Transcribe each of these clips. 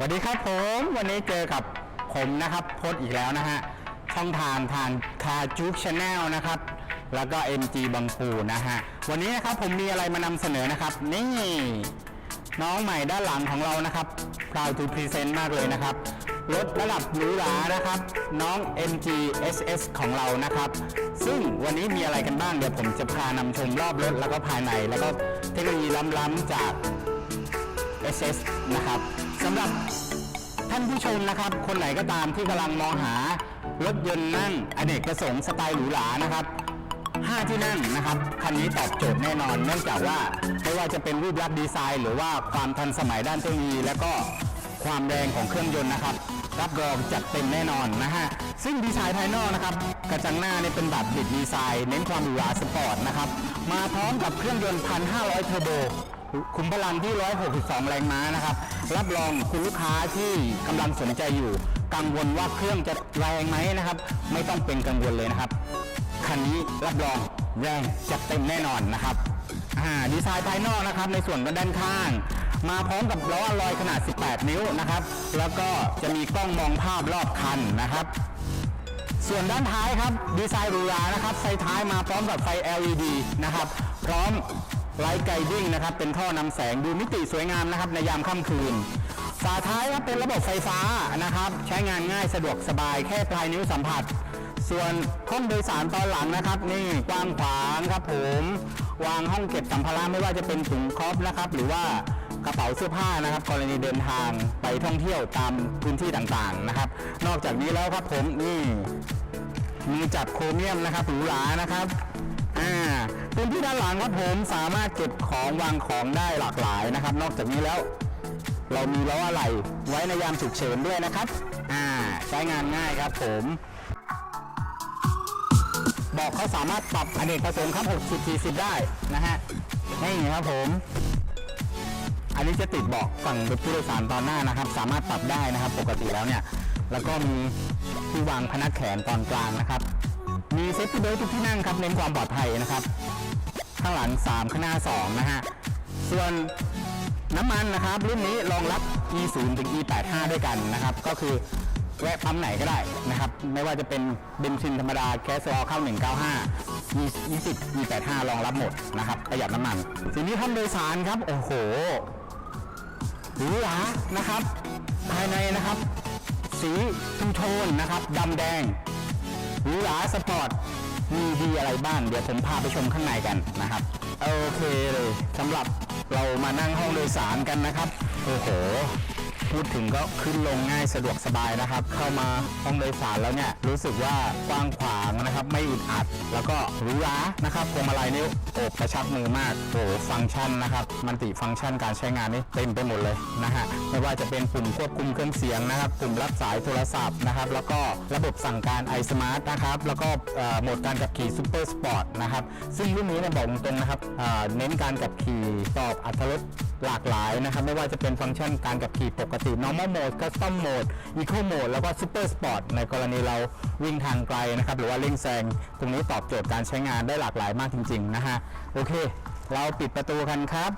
สวัสดีครับผมวันนี้เจอกับผมนะครับพดอีกแล้วนะฮะช่องทางทางคาจูกชาแนลนะครับ แล้วก็ MG บังปูนะฮะวันนี้นะครับผมมีอะไรมานำเสนอนะครับ นี่ น้องใหม่ด้านหลังของเรานะครับ proud to present มากเลยนะครับรถระดับหรูหรานะครับ น้อง MG SS ของเรานะครับ ซึ่งวันนี้มีอะไรกันบ้างเดี๋ยวผมจะพานำชมรอบรถแล้วก็ภายใน แล้วก็เทคโนโลยีล้ำๆจาก SS นะครับสำหรับท่านผู้ชมนะครับ คนไหนก็ตามที่กำลังมองหารถยนต์นั่งอเนกประสงค์สไตล์หรูหรานะครับ5 ที่นั่งนะครับคันนี้ตอบโจทย์แน่นอน เนื่องจากว่าไม่ว่าจะเป็นรูปลักษณ์ดีไซน์ หรือว่าความทันสมัยด้านเทคโนโลยี แล้วก็ความแรงของเครื่องยนต์นะครับ รับรองจัดเต็มแน่นอนนะฮะซึ่งดีไซน์ภายนอกนะครับ กระจังหน้าเนี่ยเป็นแบบบิดดีไซน์ เน้นความหรูหราสปอร์ตนะครับ มาพร้อมกับเครื่องยนต์ 1,500 เทอร์โบ ขุมพลังที่ 162 แรงม้านะครับ รับรองคุณลูกค้าที่กำลังสนใจอยู่ กังวลว่าเครื่องจะแรงไหมนะครับ ไม่ต้องเป็นกังวลเลยนะครับ คันนี้รับรองแรงจัดเต็มแน่นอนนะครับดีไซน์ภายนอกนะครับในส่วนด้านข้าง มาพร้อมกับล้อลอยขนาด 18 นิ้วนะครับ แล้วก็จะมีกล้องมองภาพรอบคันนะครับส่วนด้านท้ายครับดีไซน์หรูหรานะครับไฟท้ายมาพร้อมกับไฟ LED นะครับ พร้อม ไลท์ไกดิ้งนะครับ เป็นท่อนำแสงดูมิติสวยงามนะครับ ในยามค่ำคืน ฝาท้ายครับเป็นระบบไฟฟ้านะครับ ใช้งานง่ายสะดวกสบายแค่ปลายนิ้วสัมผัส ส่วนห้องโดยสารตอนหลังนะครับ นี่กว้างขวางครับผม วางห้องเก็บสัมภาระไม่ว่าจะเป็นถุงครอบนะครับ หรือว่ากระเป๋าเสื้อผ้านะครับ กรณีเดินทางไปท่องเที่ยวตามพื้นที่ต่างๆนะครับ นอกจากนี้แล้วครับผมนี่มีจัดโครเมียมนะครับหรูหรานะครับอ่า พื้นที่ด้านหลังครับผมสามารถเก็บของวางของได้หลากหลายนะครับ นอกจากนี้แล้ว เรามีล้ออะไหล่ไว้ในยามฉุกเฉินด้วยนะครับ อ่า ใช้งานง่ายครับผมบอกเขาสามารถปรับอเนกประสงค์ครับ 60 40 ได้นะฮะนี่ครับผม อันนี้จะติดเบาะฝั่งผู้โดยสารตอนหน้านะครับ สามารถปรับได้นะครับ ปกติแล้วเนี่ย แล้วก็มีที่วางพนักแขนตอนกลางนะครับ มีเซฟตี้เบลทุกที่นั่งครับ เน้นความปลอดภัยนะครับ ข้างหลัง 3 ข้างหน้า 2 นะฮะ ส่วนน้ำมันนะครับ รุ่นนี้รองรับ E0 ถึง E85 ด้วยกันนะครับ ก็คือแวะปั๊มไหนก็ได้นะครับ ไม่ว่าจะเป็นเบนซินธรรมดาแก๊สโซลเข้า 195 E20 E85 รองรับหมดนะครับ ประหยัดน้ำมันทีนี้ห้องโดยสารครับ โอ้โหหรูหรานะครับ ภายในนะครับ สีทูโทนนะครับดำแดงหรูหราสปอร์ต มีดีอะไรบ้าง เดี๋ยวผมพาไปชมข้างในกันนะครับ โอเคเลยสำหรับเรามานั่งห้องโดยสารกันนะครับ โอ้โห พูดถึงก็ขึ้นลงง่ายสะดวกสบายนะครับ เข้ามาห้องโดยสารแล้วเนี่ยรู้สึกว่ากว้างขวาง นะครับ ไม่อึดอัด แล้วก็หรูหรานะครับพวงมาลัยนิ้วโอบกระชับมือมากโอ้ฟังก์ชันนะครับ มันติฟังก์ชันการใช้งานนี่เต็มไปหมดเลยนะฮะไม่ว่าจะเป็นปุ่มควบคุมเครื่องเสียงนะครับปุ่มรับสายโทรศัพท์นะครับ แล้วก็ระบบสั่งการ iSmart นะครับ แล้วก็โหมดการขับขี่ Super Sport นะครับ ซึ่งรุ่นนี้เนี่ยบอกตรงๆนะครับเน้นการขับขี่ตอบอัตรถรสหลากหลายนะครับ ไม่ว่าจะเป็นฟังก์ชันการขับขี่ปกติ normal mode custom mode eco mode แล้วก็ super sport ในกรณีเราวิ่งทางไกลนะครับ หรือว่า่งแซงตรงนี้ตอบโจทย์การใช้งานได้หลากหลายมากจริง ๆ นะฮะ โอเค เราปิดประตูกันครับ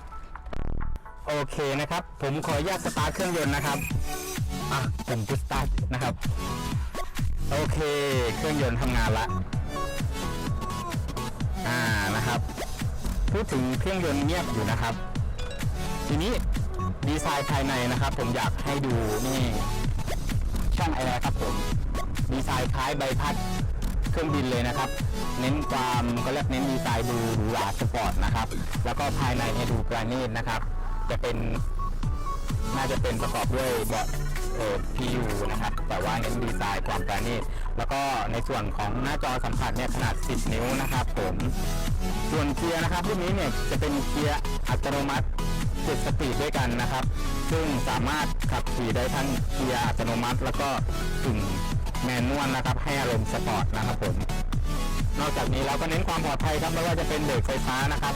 โอเคนะครับ ผมขออนุญาตสตาร์ทเครื่องยนต์นะครับอะผมพุชสตาร์ทนะครับ โอเค เครื่องยนต์ทำงานละอ่านะครับ พูดถึงเครื่องยนต์เงียบอยู่นะครับ ทีนี้ดีไซน์ภายในนะครับ ผมอยากให้ดูนี่ช่องแอร์ครับผมดีไซน์คล้ายใบพัด เครื่องบินเลยนะครับ เน้นความก็เรียกเน้นดีไซน์ดูหรูหราสปอร์ตนะครับ แล้วก็ภายในเนี่ยดูปราณีตนะครับ จะเป็นน่าจะเป็นประกอบด้วยเบาะเอ่อ PU นะครับ แต่ว่าเน้นดีไซน์ความปราณีตแล้วก็ในส่วนของหน้าจอสัมผัสเนี่ยขนาด 10 นิ้วนะครับผม ส่วนเกียร์นะครับรุ่นนี้เนี่ยจะเป็นเกียร์อัตโนมัติ 7 สปีดด้วยกันนะครับ ซึ่งสามารถขับขี่ได้ทั้งเกียร์อัตโนมัติ แล้วก็กึ่ง แมนนวลนะครับให้อารมณ์สปอร์ตนะครับผม นอกจากนี้เราก็เน้นความปลอดภัยครับไม่ว่าจะเป็นเบรกไฟฟ้านะครับ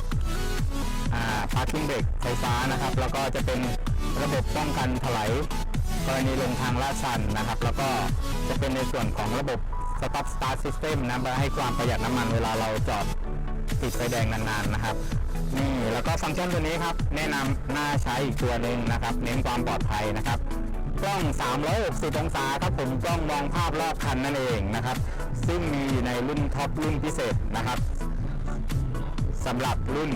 อ่าพาร์กิ้งเบรกไฟฟ้านะครับ แล้วก็จะเป็นระบบป้องกันถลายกรณีลงทางลาดชันนะครับ แล้วก็จะเป็นในส่วนของระบบ Stop Start System นะเพื่อให้ความประหยัดน้ำมันเวลาเราจอดติดไฟแดงนานๆนะครับนี่แล้วก็ฟังก์ชันตัวนี้ครับ แนะนำน่าใช้อีกตัวหนึ่งนะครับ เน้นความปลอดภัยนะครับ กล้อง 360 องศาครับผมกล้องมองภาพรอบคันนั่นเองนะครับ ซึ่งมีอยู่ในรุ่นท็อปรุ่นพิเศษนะครับสำหรับรุ่น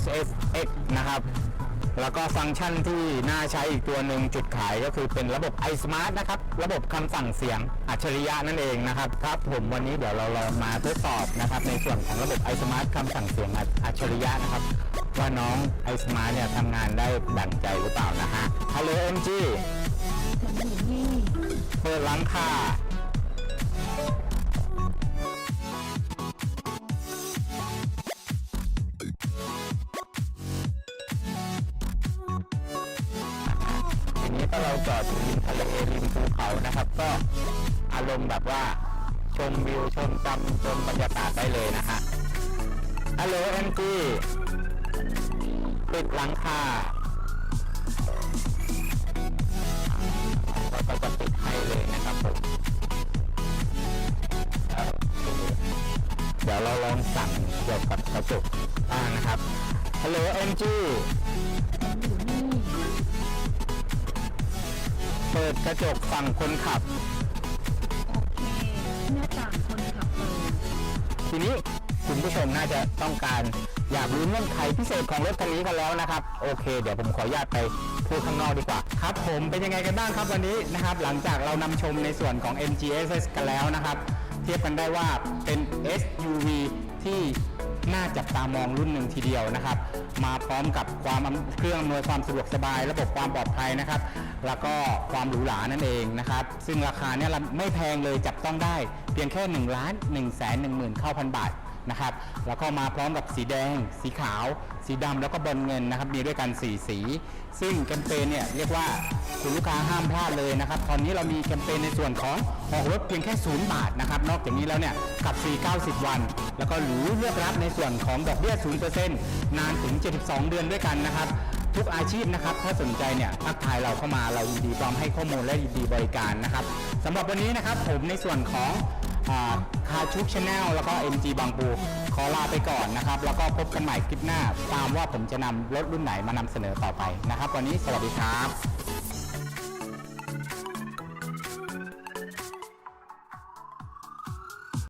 SSX นะครับ แล้วก็ฟังก์ชันที่น่าใช้อีกตัวหนึ่งจุดขายก็คือเป็นระบบ iSmart นะครับ ระบบคำสั่งเสียงอัจฉริยะนั่นเองนะครับ ครับผมวันนี้เดี๋ยวเราลองมาทดสอบนะครับ ในส่วนของระบบ iSmart คำสั่งเสียงอัจฉริยะนะครับ ว่าน้อง iSmart เนี่ยทำงานได้ดั่งใจหรือเปล่านะฮะ Hello MG เปิดหลังคาทีนี้ถ้าเราจอดอยู่ริมทะเลริมภูเขานะครับ ก็อารมณ์แบบว่าชมวิวชมจำชมบรรยากาศได้เลยนะฮะ Hello MG ปิดหลังคาเราก็จะปิด เลยนะครับผมโอเคเดี๋ยวเราลองสั่งเกี่ยวกับกระจกบ้างนะครับฮัลโหล MG เปิดกระจกฝั่งคนขับ โอเคหน้าต่างคนขับเปิดทีนี้คุณผู้ชมน่าจะต้องการอยากรู้เงื่อนไขพิเศษของรถคันนี้กันแล้วนะครับ โอเค เดี๋ยวผมขออนุญาตไป พูดข้างนอกดีกว่าครับผมเป็นยังไงกันบ้างครับวันนี้นะครับหลังจากเรานำชมในส่วนของ MGSS กันแล้วนะครับ เทียบกันได้ว่าเป็น SUV ที่น่าจับตามองรุ่นหนึ่งทีเดียวนะครับ มาพร้อมกับความเครื่องอำนวยความสะดวกสบาย ระบบความปลอดภัยนะครับ แล้วก็ความหรูหรานั่นเองนะครับ ซึ่งราคาเนี่ยไม่แพงเลยจับต้องได้เพียงแค่1ล้าน1แสน1หมื่นเข้าพันบาท นะครับ แล้วก็มาพร้อมกับสีแดง สีขาว สีดำแล้วก็บอลเงินนะครับ มีด้วยกัน 4 สี ซึ่งแคมเปญเนี่ยเรียกว่าคุณลูกค้าห้ามพลาดเลยนะครับ ตอนนี้เรามีแคมเปญในส่วนของออกรถเพียงแค่0บาทนะครับ นอกจากนี้แล้วเนี่ยกับฟรี90 วัน แล้วก็หรูเลือกรับในส่วนของดอกเบี้ย0%นานถึง 72 เดือนด้วยกันนะครับทุกอาชีพนะครับ ถ้าสนใจเนี่ยทักทายเราเข้ามาเรายินดีพร้อมให้ข้อมูลและยินดีบริการนะครับสำหรับวันนี้นะครับผมในส่วนของ คาชุกชาแนลแล้วก็ MG บางปู ขอลาไปก่อนนะครับ แล้วก็พบกันใหม่คลิปหน้า ตามว่าผมจะนำรถรุ่นไหนมานำเสนอต่อไปนะครับ วันนี้สวัสดีครับ